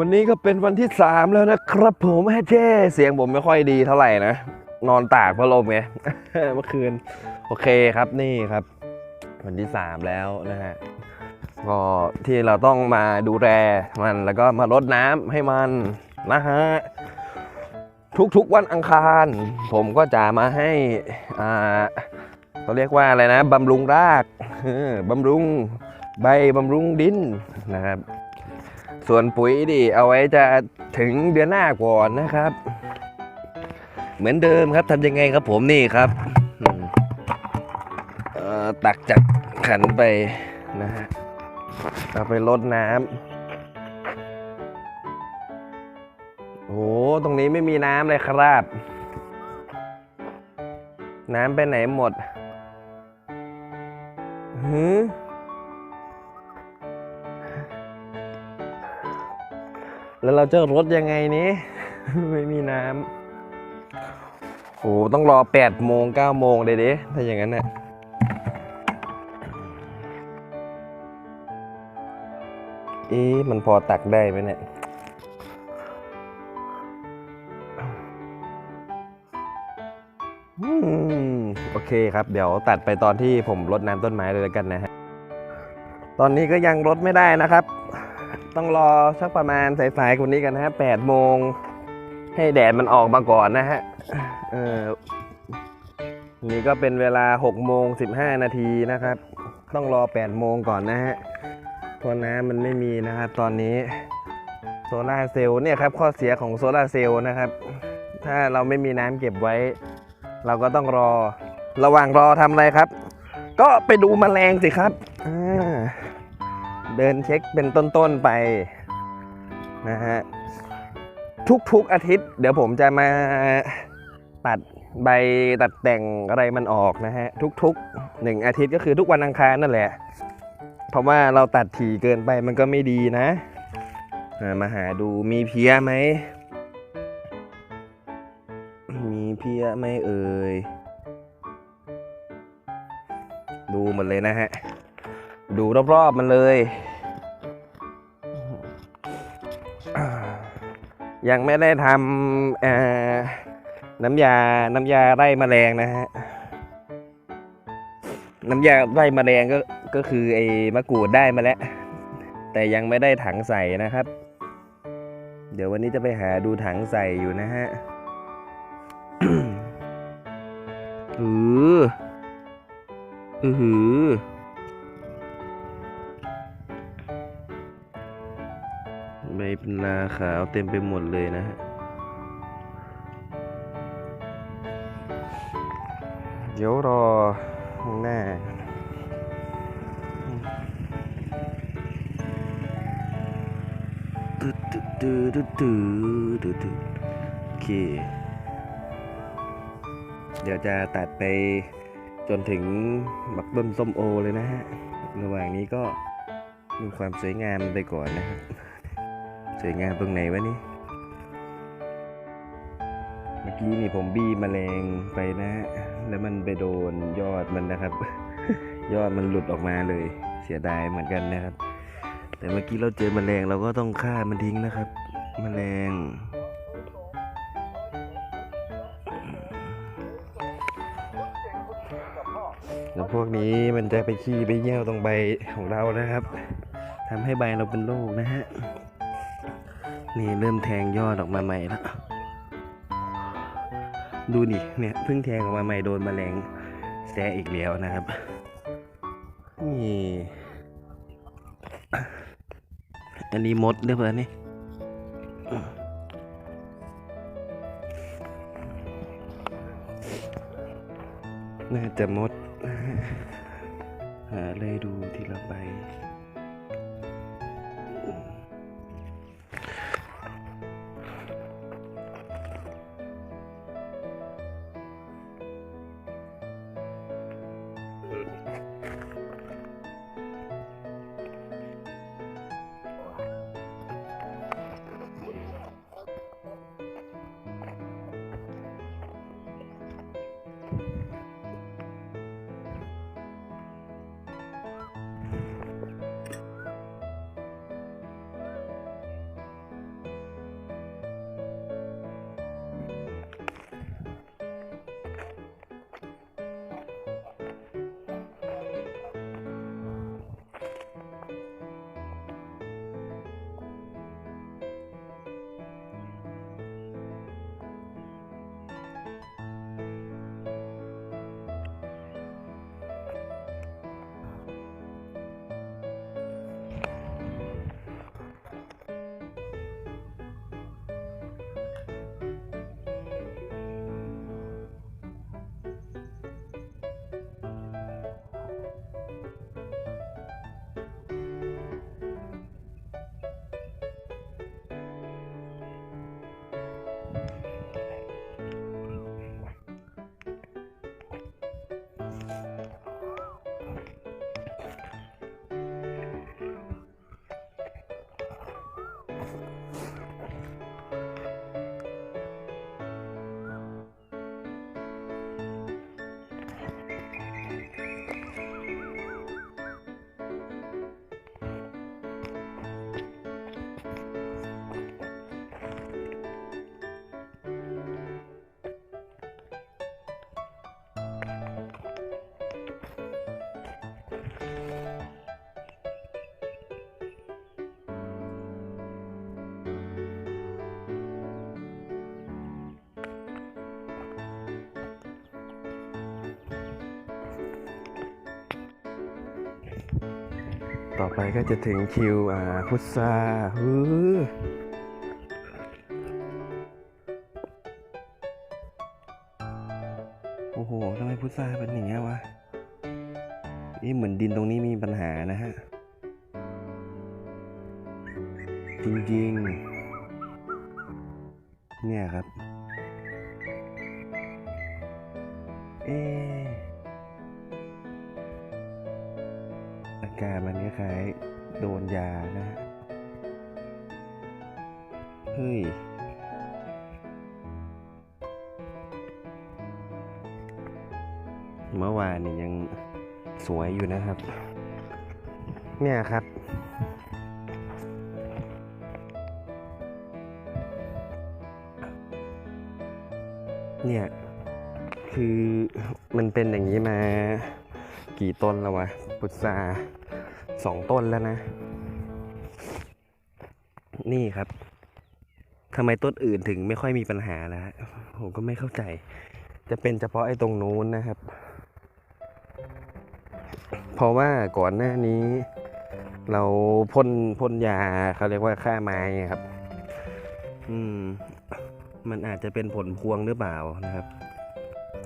วันนี้ก็เป็นวันที่สามแล้วนะครับผมแฮเจ้เสียงผมไม่ค่อยดีเท่าไหร่นะ นอนตากพัดลมไง เมื่อคืน โอเคครับนี่ครับ วันที่สามแล้วนะฮะก็ที่เราต้องมาดูแลมันแล้วก็มารดน้ำให้มันนะฮะทุกๆวันอังคาร ผมก็จะมาให้อ่าเขาเรียกว่าอะไรนะบำรุงรากบำรุงใบบำรุงดินนะครับ ส่วนปุ๋ยดิเอาไว้จะถึงเดือนหน้าก่อนนะครับ เหมือนเดิมครับทำยังไงครับผมนี่ครับเอ่อตักจากขันไปนะฮะเอาไปรดน้ำโอ้ตรงนี้ไม่มีน้ำเลยครับ น้ำไปไหนหมดหือ แล้วเราจะรดยังไงนี้ ไม่มีน้ำโอ้ต้องรอ8โมง9โมงเลยดิถ้าอย่างนั้นน่ะเอ๊ะมันพอตักได้ไหมเนี่ยโอเคครับ เดี๋ยวตัดไปตอนที่ผมรดน้ำต้นไม้เลยแล้วกันนะฮะ ตอนนี้ก็ยังรดไม่ได้นะครับ ต้องรอสักประมาณสายๆกว่านี้กันนะฮะแปดโมงให้แดดมันออกมาก่อนนะฮะเออนี่ก็เป็นเวลา6โมง15 นาทีนะครับ ต้องรอ8โมงก่อนนะฮะเพราะน้ำมันไม่มีนะครับตอนนี้โซลาเซลล์เนี่ยครับข้อเสียของโซลาเซลล์นะครับ ถ้าเราไม่มีน้ำเก็บไว้ เราก็ต้องรอระหว่างรอทำอะไรครับ ก็ไปดูแมลงสิครับอ่า เดินเช็คเป็นต้นๆไปนะฮะทุกๆอาทิตย์ เดี๋ยวผมจะมาตัดใบตัดแต่งอะไรมันออกนะฮะทุกๆหนึ่งอาทิตย์ก็คือทุกวันอังคารนั่นแหละ เพราะว่าเราตัดถี่เกินไปมันก็ไม่ดีนะมาหาดูมีเพี้ยไหมมีเพี้ยไหมเอ่ยดูหมดเลยนะฮะ ดูรอบๆมันเลย ยังไม่ได้ทำน้ำยา น้ำยาไล่แมลงนะฮะ น้ำยาไล่แมลงก็ ก็คือไอ้มะกรูดได้มาแล้ว แต่ยังไม่ได้ถังใส่นะครับ เดี๋ยววันนี้จะไปหาดูถังใส่อยู่นะฮะอืออือหือ ต็มไปหมดเลยนะฮะเดี๋ยวรอข้างหน้าตึ๊ดตึ๊ดตึ๊ดตึ๊ดตึ๊ดโอเค เดี๋ยวจะตัดไปจนถึงบักต้นส้มโอเลยนะฮะ ระหว่างนี้ก็ดูความสวยงามไปก่อนนะครับ สวยงามตรงไหนวะนี่ เมื่อกี้นี่ผมบี้แมลงไปนะ แล้วมันไปโดนยอดมันนะครับ ยอดมันหลุดออกมาเลย เสียดายเหมือนกันนะครับ แต่เมื่อกี้เราเจอแมลงเราก็ต้องฆ่ามันทิ้งนะครับแมลงแล้วพวกนี้มันจะไปขี้ไปเยี่ยวตรงใบของเรานะครับทำให้ใบเราเป็นโรคนะฮะ นี่เริ่มแทงยอดออกมาใหม่แล้วดูดิเนี่ยเพิ่งแทงออกมาใหม่โดนแมลงแซะอีกแล้วนะครับนี่อันนี้มดเรียบร้อยนี่น่าจะมดหาเลยดูทีละใบ ต่อไปก็จะถึงคิวอ่าพุทราฮือโอ้โหทำไมพุทราเป็นอย่างเงี้ยวะนี่เหมือนดินตรงนี้มีปัญหานะฮะ จริงๆ เนี่ยครับ เอ การมันคล้ายๆโดนยานะฮะเฮ้ย เมื่อวานนี่ยังสวยอยู่นะครับ เนี่ยครับ เนี่ย คือมันเป็นอย่างนี้มากี่ต้นแล้ววะ พุทรา สองต้นแล้วนะ นี่ครับทำไมต้นอื่นถึงไม่ค่อยมีปัญหาแล้วฮะผมก็ไม่เข้าใจ จะเป็นเฉพาะไอ้ตรงนู้นนะครับ เพราะว่าก่อนหน้านี้ เราพ่นพ่นยาเขาเรียกว่าฆ่าไม้ครับ อืม มันอาจจะเป็นผลพวงหรือเปล่านะครับ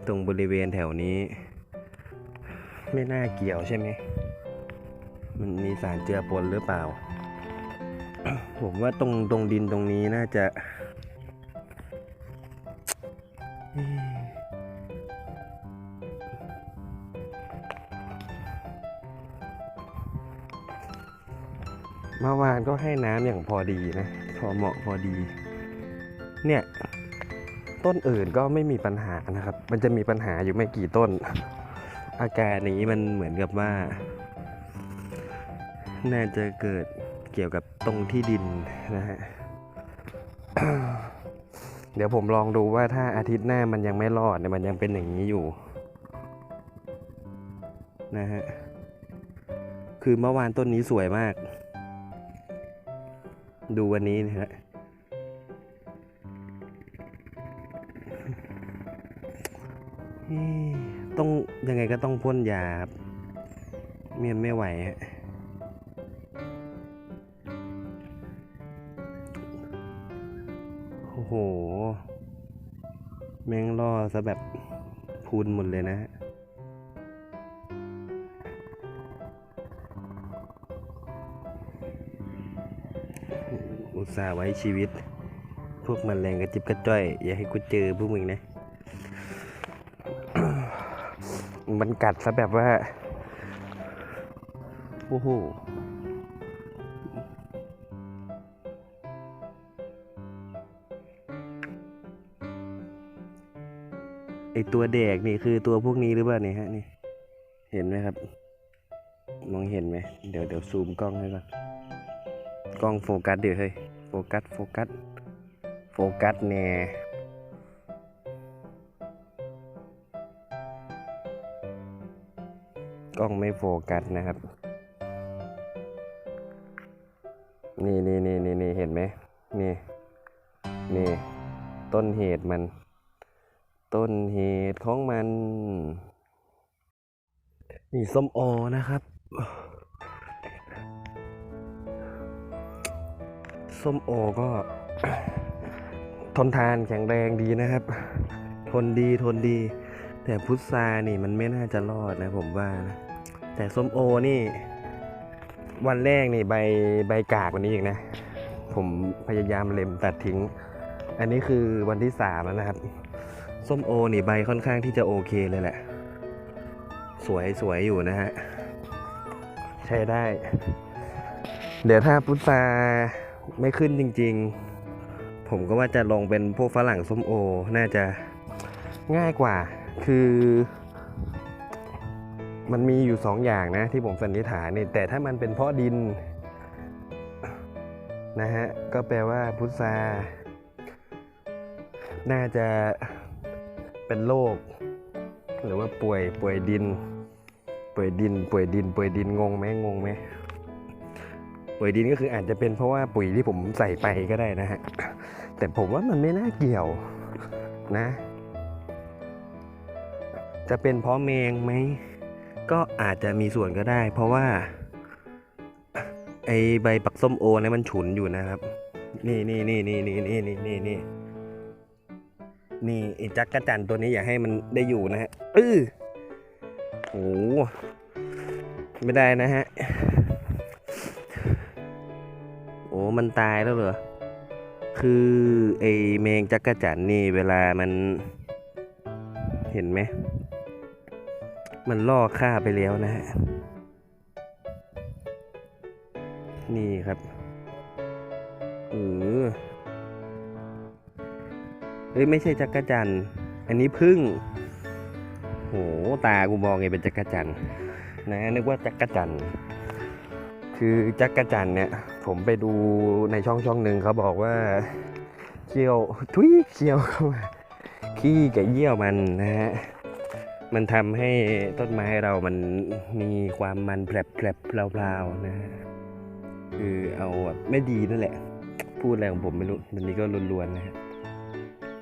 ตรงบริเวณแถวนี้ ไม่น่าเกี่ยวใช่ไหม มันมีสารเจือปนหรือเปล่า ผมว่าตรงตรงดินตรงนี้น่าจะเมื่อวานก็ให้น้ำอย่างพอดีนะ พอเหมาะพอดี เนี่ย ต้นอื่นก็ไม่มีปัญหานะครับ มันจะมีปัญหาอยู่ไม่กี่ต้น อาการนี้มันเหมือนกับว่า น่าจะเกิดเกี่ยวกับตรงที่ดินนะฮะ เดี๋ยวผมลองดูว่าถ้าอาทิตย์หน้ามันยังไม่รอดเนี่ยมันยังเป็นอย่างนี้อยู่ นะฮะ คือเมื่อวานต้นนี้สวยมาก ดูวันนี้นะฮะเอ๊ะต้องยังไงก็ต้องพ่นยาครับเมียนไม่ไหวฮะ แม่งล่อซะแบบพูนหมดเลยนะฮะอุตส่าห์ไว้ชีวิต พวกมันแรงกระจิบกระจ้อย อย่าให้กูเจอพวกมึงนะ มันกัดซะแบบว่า โอ้โห ตัวแดกนี่คือตัวพวกนี้หรือเปล่าเนี่ยฮะนี่เห็นไหมครับ มองเห็นไหมเดี๋ยวเดี๋ยวซูมกล้องให้ก่อนกล้องโฟกัสเดี๋ยวเฮ้ยโฟกัสโฟกัสโฟกัสแน่กล้องไม่โฟกัสนะครับ นี่นี่นี่นี่นี่เห็นไหมนี่นี่ต้นเหตุมัน ต้นเหตุของมัน นี่ส้มโอนะครับส้มโอก็ ทนทานแข็งแรงดีนะครับ ทนดีทนดี แต่พุทรานี่มันไม่น่าจะรอดนะผมว่านะแต่ส้มโอนี่ วันแรกนี่ใบใบกากกว่านี้อีกนะ ผมพยายามเล็มตัดทิ้ง อันนี้คือวันที่สามแล้วนะครับ ส้มโอนี่ใบค่อนข้างที่จะโอเคเลยแหละ สวยสวยอยู่นะฮะ ใช้ได้ เดี๋ยวถ้าพุทราไม่ขึ้นจริง ๆ ผมก็ว่าจะลงเป็นพวกฝรั่งส้มโอ น่าจะง่ายกว่า คือ มันมีอยู่สองอย่างนะ ที่ผมสันนิษฐานนี่ แต่ถ้ามันเป็นเพราะดิน นะฮะ ก็แปลว่าพุทราน่าจะ เป็นโรคหรือว่าป่วยป่วยดิน ป่วยดิน ป่วยดิน ป่วยดินงงไหมงงไหมป่วยดินก็คืออาจจะเป็นเพราะว่าปุ๋ยที่ผมใส่ไปก็ได้นะฮะแต่ผมว่ามันไม่น่าเกี่ยวนะ จะเป็นเพราะแมงไหมก็อาจจะมีส่วนก็ได้ เพราะว่าไอใบปักส้มโอเนี่ยมันฉุนอยู่นะครับ นี่นี่นี่นี่นี่นี่นี่นี่ นี่ไอ้จักกระจันตัวนี้อย่าให้มันได้อยู่นะฮะเออโอ้ไม่ได้นะฮะ โอ้มันตายแล้วเหรอ คือไอ้แมงจักรจันนี่เวลามัน เห็นไหม มันล่อฆ่าไปแล้วนะฮะ นี่ครับ อ้ยไม่ใช่จักรจันอันนี้พึ่งโหตากูมองไงเป็นจักรจันนะนึกว่าจักรจันคือจักรจันเนี่ยผมไปดูในช่องช่องหนึ่งเขาบอกว่าเคี้ยวทุยเคี้ยวเข้ามาขี้กับเยี่ยวมันนะฮะมันทำให้ต้นไม้เรามันมีความมันแผลบแผลบเพลาๆนะฮะคือเอาแบบไม่ดีนั่นแหละ พูดอะไรของผมไม่รู้วันนี้ก็ล้วนๆนะฮะ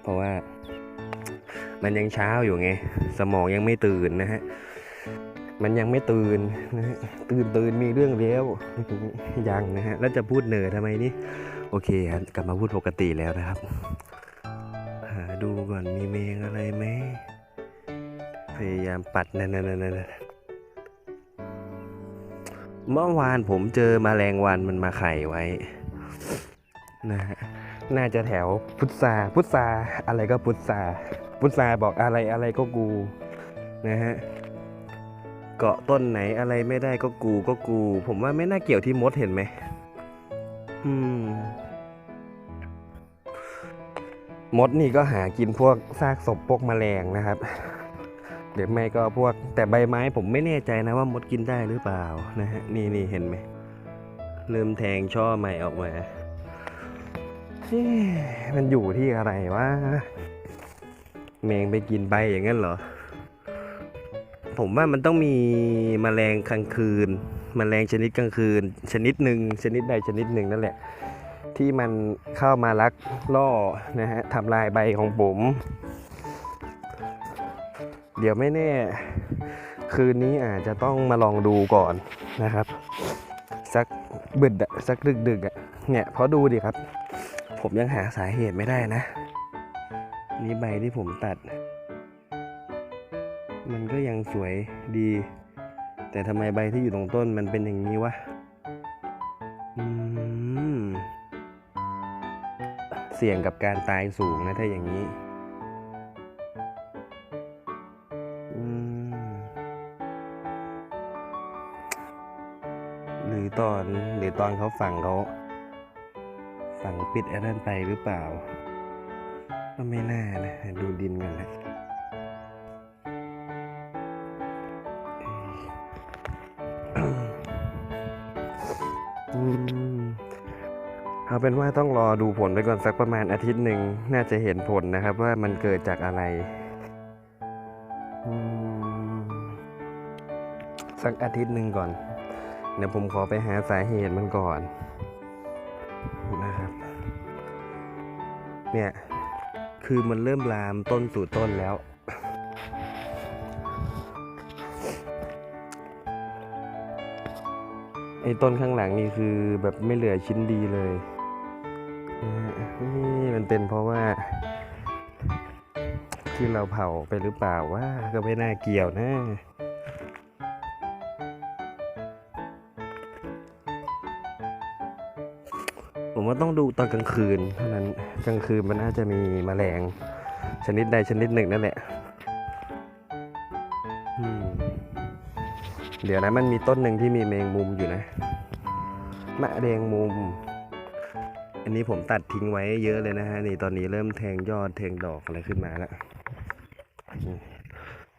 ราะว่า มันยังเช้าอยู่ไง สมองยังไม่ตื่นนะฮะ มันยังไม่ตื่นนะฮะตื่นตื่นมีเรื่องเลี้ยวยังนะฮะ แล้วจะพูดเหนื่อยทำไมนี่ โอเคครับกลับมาพูดปกติแล้วนะครับ หาดูก่อนมีเมงอะไรไหม พยายามปัดนั่นนั่นนั่นเมื่อวานผมเจอมแมลงวันมันมาไข่ไว้ นะฮะ น่าจะแถวพุทราพุทราอะไรก็พุทราพุทราบอกอะไรอะไรก็กูนะฮะเกาะต้นไหนอะไรไม่ได้ก็กูก็กู ผมว่าไม่น่าเกี่ยวที่มดเห็นไหมอืมมดนี่ก็หากินพวกซากศพพวกแมลงนะครับเดี๋ยวไม่ก็พวกแต่ใบไม้ผมไม่แน่ใจนะว่ามดกินได้หรือเปล่านะฮะนี่นี่เห็นไหมเริ่มแทงช่อใหม่ออกมา มันอยู่ที่อะไรวะแมงไปกินใบอย่างนั้นเหรอ ผมว่ามันต้องมีแมลงกลางคืนแมลงชนิดกลางคืน ชนิดหนึ่งชนิดใดชนิดหนึ่งนั่นแหละ ที่มันเข้ามาลักล่อนะฮะทำลายใบของผม เดี๋ยวไม่แน่ คืนนี้อาจจะต้องมาลองดูก่อนนะครับ สักบึดสักดึกดึกอะเนี่ยเพราะดูดิครับ ผมยังหาสาเหตุไม่ได้นะ นี่ใบที่ผมตัด มันก็ยังสวยดี แต่ทำไมใบที่อยู่ตรงต้นมันเป็นอย่างนี้วะเสี่ยงกับการตายสูงนะถ้าอย่างนี้หรือตอนหรือตอนเขาฝังเขา ฝังปิดไอ้นั่นไปหรือเปล่า ก็ไม่น่านะดูดินกันนะอืมเอาเป็นว่าต้องรอดูผลไปก่อนสักประมาณอาทิตย์หนึ่งน่าจะเห็นผลนะครับว่ามันเกิดจากอะไร สักอาทิตย์หนึ่งก่อน เดี๋ยวผมขอไปหาสาเหตุมันก่อน เนี่ยคือมันเริ่มลามต้นสู่ต้นแล้ว ไอ้ต้นข้างหลังนี่คือแบบไม่เหลือชิ้นดีเลยนี่มันเป็นเพราะว่า ที่เราเผาไปหรือเปล่าว่าก็ไม่น่าเกี่ยวนะ ว่าต้องดูตอนกลางคืนเท่านั้นกลางคืนมันน่าจะมีแมลงชนิดใดชนิดหนึ่งนั่นแหละเดี๋ยวนะมันมีต้นหนึ่งที่มีแมงมุมอยู่นะมะแดงมุม อันนี้ผมตัดทิ้งไว้เยอะเลยนะฮะนี่ตอนนี้เริ่มแทงยอดแทงดอกอะไรขึ้นมาแล้ว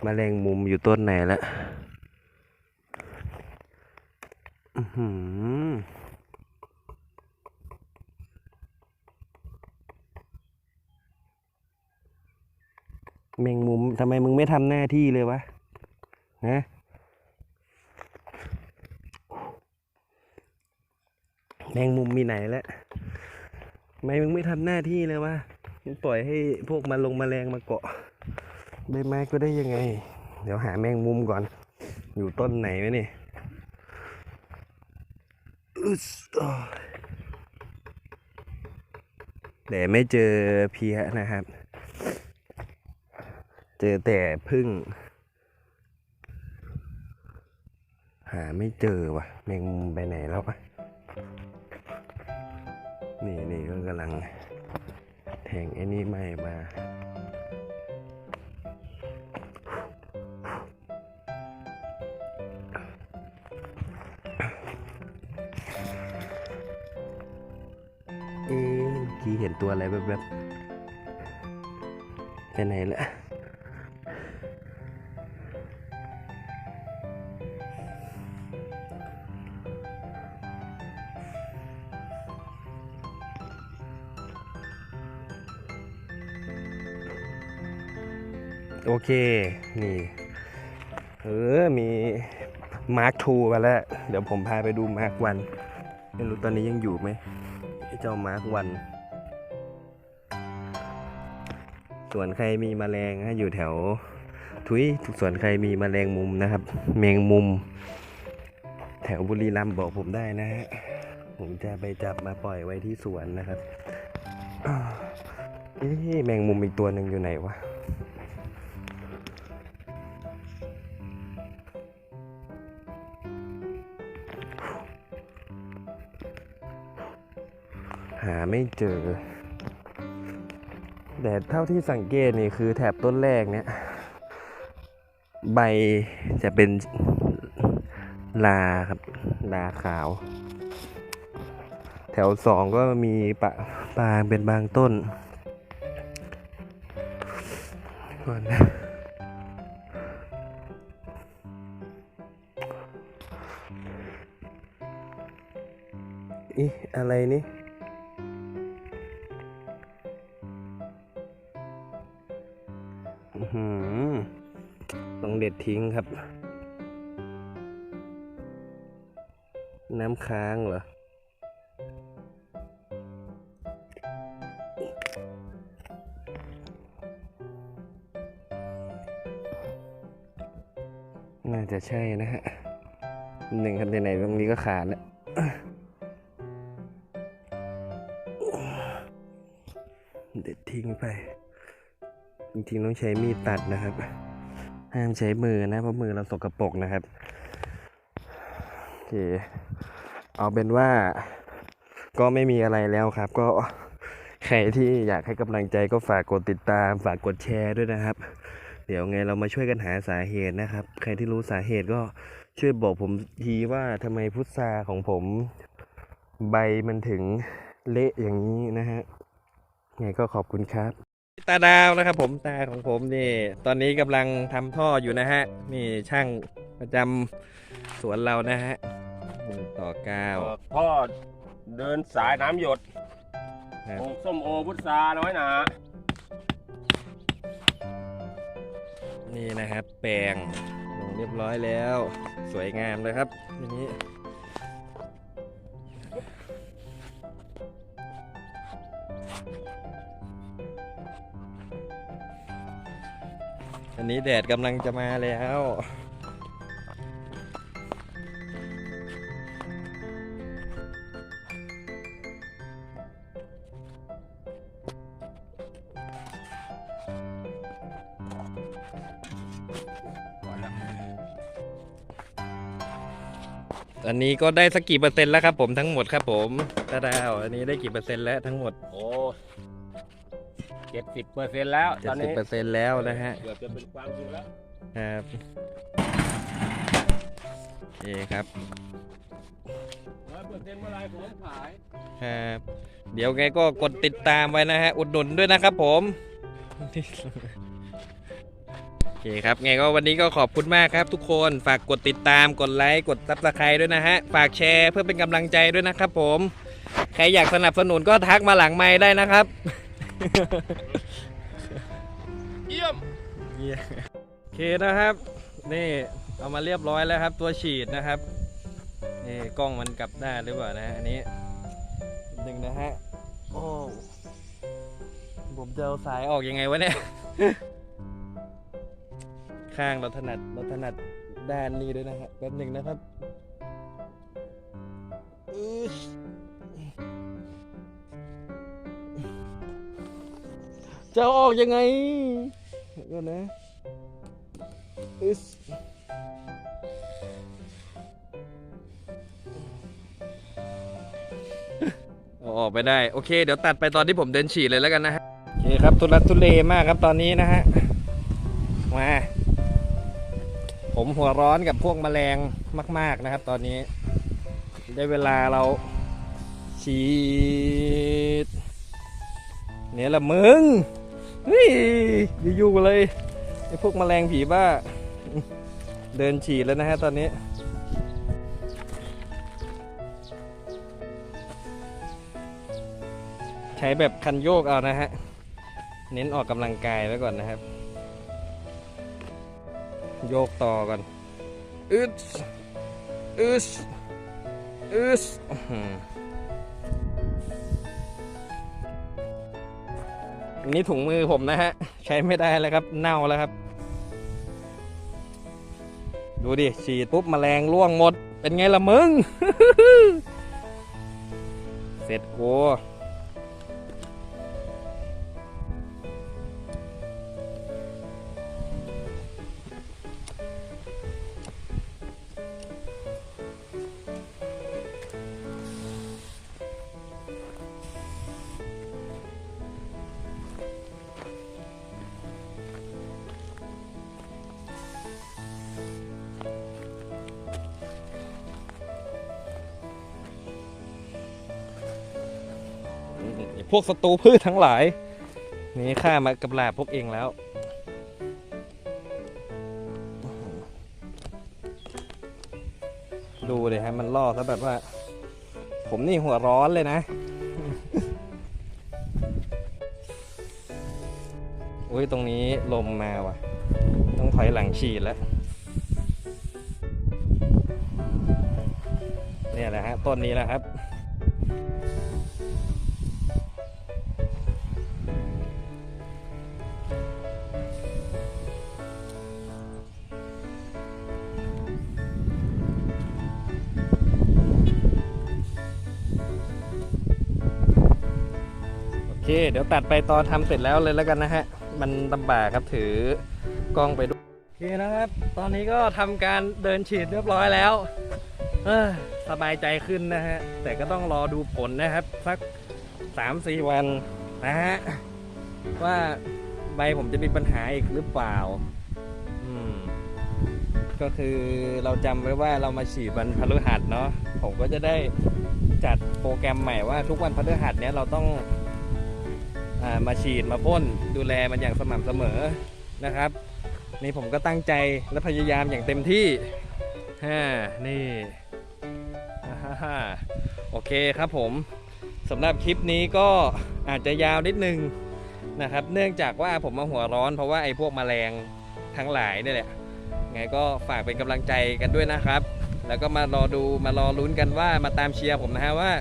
แมะแรงมุมอยู่ต้นไหนแล้วอื้อหือแมงมุม ทำไมมึงไม่ทำหน้าที่เลยวะฮะแมงมุมมีไหนแล้วทำไมมึงไม่ทำหน้าที่เลยวะมึงปล่อยให้พวกมาลงมแมลงมาเกาะใบไม้ก็ได้ยังไง เดี๋ยวหาแมงมุมก่อน อยู่ต้นไหนไหมนี่อึสโอ้ยแต่ไม่เจอเพี้ยนะครับ เจอแต่พึ่ง หาไม่เจอว่ะแมงมุมไปไหนแล้วปะนี่นี่ก็กำลังแทงไอ้นี่ไม่มาเอ๊ะเมื่อกี้เห็นตัวอะไรแบบแบบๆไปไหนละ โอเค นี่ เออ มีมาร์คทูมาแล้ว เดี๋ยวผมพาไปดูมาร์ควันไม่รู้ตอนนี้ยังอยู่ไหมไอ้เจ้ามาร์ควัน ส่วนใครมีแมลงฮะอยู่แถว ทุยส่วนใครมีแมลงมุมนะครับ แมงมุม แถวบุรีรัมย์บอกผมได้นะฮะ ผมจะไปจับมาปล่อยไว้ที่สวนนะครับอ้าวเอ๊ะแมงมุมอีกตัวหนึ่งอยู่ไหนวะ ไม่เจอ แต่เท่าที่สังเกตนี่คือแถบต้นแรกเนี่ย ใบจะเป็นลาครับลาขาว แถวสองก็มีปะปางเป็นบางต้นก่อนนะอีอะไรนี่ ทิ้งครับ น้ำค้างเหรอ น่าจะใช่นะฮะหนึ่งคันไหนๆตรงนี้ก็ขาดแล้วเด็ดทิ้งไป จริงๆต้องใช้มีดตัดนะครับ ห้ามใช้มือนะเพราะมือเราสกปรกนะครับโอเคเอาเป็นว่า ก็ไม่มีอะไรแล้วครับ ก็ใครที่อยากให้กำลังใจก็ฝากกดติดตาม ฝากกดแชร์ด้วยนะครับ เดี๋ยวไงเรามาช่วยกันหาสาเหตุนะครับ ใครที่รู้สาเหตุก็ช่วยบอกผมทีว่าทำไมพุทราของผม ใบมันถึงเละอย่างนี้นะฮะไงก็ขอบคุณครับ ตาดาวนะครับผมตาของผมนี่ตอนนี้กำลังทำท่ออยู่นะฮะนี่ช่างประจำสวนเรานะฮะหนึ่งต่อเก้า พ่อเดินสายน้ำหยดครับ ปลูกส้มโอพุทราน้อยหนานี่นะครับ แปลงลงเรียบร้อยแล้ว สวยงามเลยครับทีนี้ อันนี้แดดกำลังจะมาแล้วอันนี้ก็ได้สักกี่เปอร์เซ็นต์แล้วครับผมทั้งหมดครับผมตาดาว อันนี้ได้กี่เปอร์เซ็นต์แล้วทั้งหมด โอ้ เจ็ดสิบเปอร์เซ็นต์แล้วเจ็ตดอนสิบนี้เปอร์เซ็นต์แล้วนะฮะ เกือบจะเป็นความจริงแล้ว ครับนี่ครับ ร้อยเปอร์เซ็นต์เมื่อไรผมขาย ครับ เดี๋ยวไงก็กดติดตามไว้นะฮะ อุดหนุนด้วยนะครับผม โอเคครับ ไงก็วันนี้ก็ขอบคุณมากครับทุกคน ฝากกดติดตาม กดไลค์ กดซับสไครต์ด้วยนะฮะ ฝากแชร์เพื่อเป็นกำลังใจด้วยนะครับผม ใครอยากสนับสนุนก็ทักมาหลังไม้ได้นะครับ เยี่ยมเยี่ยโอเคนะครับ นี่เอามาเรียบร้อยแล้วครับ ตัวฉีดนะครับนี่กล้องมันกลับได้หรือเปล่านะฮะอันนี้หนึ่งนะฮะโอ้ผมจะเอาสายออกยังไงวะเนี่ยข้างเราถนัดเราถนัดด้านนี้ด้วยนะฮะแป๊บหนึ่งนะครับ จะเอาออกยังไงเดี๋ยวก่อนนะอึ๊ดเอาออกไปได้ โอเค เดี๋ยวตัดไปตอนที่ผมเดินฉี่เลยแล้วกันนะฮะโอเคครับทุลักทุเลมากครับตอนนี้นะฮะ มา ผมหัวร้อนกับพวกแมลงมาก ๆนะครับ ตอนนี้ ได้เวลาเราฉีดเนี่ยละมึง เฮ้ยอยู่ๆเลยไอ้พวกแมลงผีบ้า เดินฉีดแล้วนะฮะตอนนี้ ใช้แบบคันโยกเอานะฮะ เน้นออกกำลังกายไว้ก่อนนะครับ โยกต่อก่อนอึดอึดอึด อันนี้ถุงมือผมนะฮะ ใช้ไม่ได้แล้วครับ เน่าแล้วครับ ดูดิ ฉีดปุ๊บมแมลงร่วงหมด เป็นไงล่ะมึง เสร็จกู พวกศัตรูพืชทั้งหลายนี่ข้ามากับลาพวกเองแล้ว ดูเลยฮะมันล่อซะแบบว่า ผมนี่หัวร้อนเลยนะอุ้ยตรงนี้ลมมาว่ะ ต้องถอยหลังฉีดแล้วเนี่ยแหละฮะต้นนี้แหละครับ เคเดี๋ยวตัดไปตอนทำเสร็จแล้วเลยแล้วกันนะฮะ มันลำบากครับถือกล้องไปด้วยโอเคนะครับ ตอนนี้ก็ทำการเดินฉีดเรียบร้อยแล้วเออสบายใจขึ้นนะฮะ แต่ก็ต้องรอดูผลนะครับ สัก3-4วันนะฮะ ว่าใบผมจะมีปัญหาอีกหรือเปล่า อืม ก็คือเราจำไว้ว่าเรามาฉีดวันพฤหัสเนาะผมก็จะได้จัดโปรแกรมใหม่ว่าทุกวันพฤหัสเนี้ยเราต้อง มาฉีดมาพ่นดูแลมันอย่างสม่ำเสมอนะครับ นี่ผมก็ตั้งใจและพยายามอย่างเต็มที่ฮ่านี่ฮ่าฮ่าโอเคครับผมสำหรับคลิปนี้ก็อาจจะยาวนิดนึงนะครับ เนื่องจากว่าผมมาหัวร้อนเพราะว่าไอ้พวกแมลงทั้งหลายนี่แหละไงก็ฝากเป็นกำลังใจกันด้วยนะครับ แล้วก็มารอดูมารอลุ้นกันว่ามาตามเชียร์ผมนะฮะว่า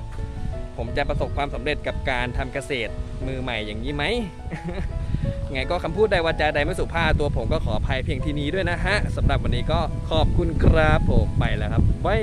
ผมจะประสบความสำเร็จกับการทำเกษตร มือใหม่อย่างนี้ไหม ไงก็คำพูดใดวาจาใดไม่สุภาพตัวผมก็ขออภัยเพียงทีนี้ด้วยนะฮะสำหรับวันนี้ก็ขอบคุณครับผมไปแล้วครับบาย